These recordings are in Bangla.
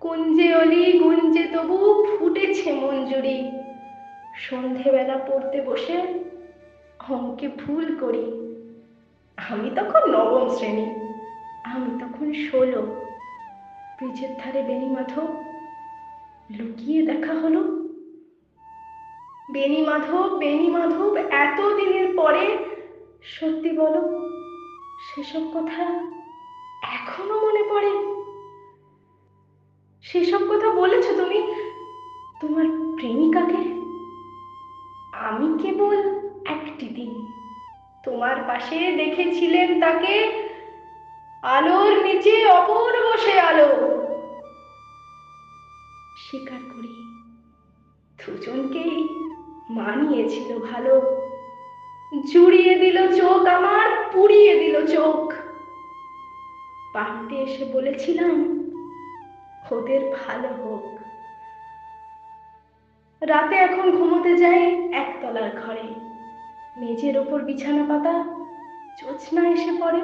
কুঞ্জে অলি গুঞ্জে তবু ফুটেছে মঞ্জুরি। সন্ধেবেলা পড়তে বসে অঙ্কে ভুল করি। আমি তখন নবম শ্রেণি, আমি তখন ষোলো। ব্রিজের ধারে বেনি মাধব লুকিয়ে দেখা হলো। বেনি মাধব বেনি মাধব এত দিনের পরে সত্যি বলো, সেসব কথা এখনও মনে পড়ে? সেসব কথা বলেছ তুমি? তোমার প্রেমিকাকে আমি কেবল একটি দিন তোমার পাশে দেখেছিলেন তাকে আলোর নিচে অপূর্ব সে আলো। স্বীকার করি দুজনকেই মানিয়েছিল ভালো। জুড়িয়ে দিল চোখ আমার, পুড়িয়ে দিল চোখ। বাড়িতে এসে বলেছিলাম ওদের ভালো হোক। রাতে এখন ঘুমোতে যাই একতলার ঘরে। মেঝের ওপর বিছানা পাতা জোৎস্না এসে পড়ে।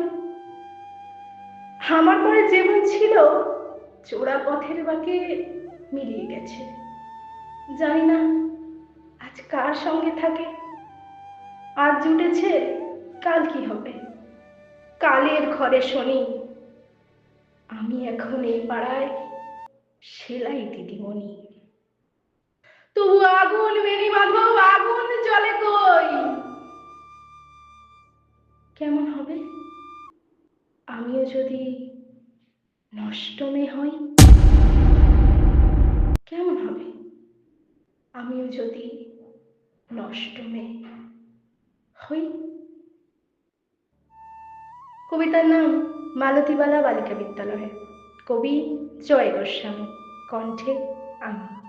আমার পরে জীবন ছিল, চোরা পথের বাকে মিলিয়ে গেছে। জানি না আজ কার সঙ্গে থাকে। আজ জুটেছে কাল কি হবে? কালের ঘরে শনি। আমি এখন এই পাড়ায় সেলাই দিদিমণি। তবু আগুন মেনি মাধব আগুন জলে কই? কেমন হবে? আমিও যদি নষ্ট মেয়ে হই, কেমন হবে? আমিও যদি নষ্ট মেয়ে হই। কবিতার নাম মালতীবালা বালিকা বিদ্যালয়। কবি জয় গোস্বামী কণ্ঠে আমি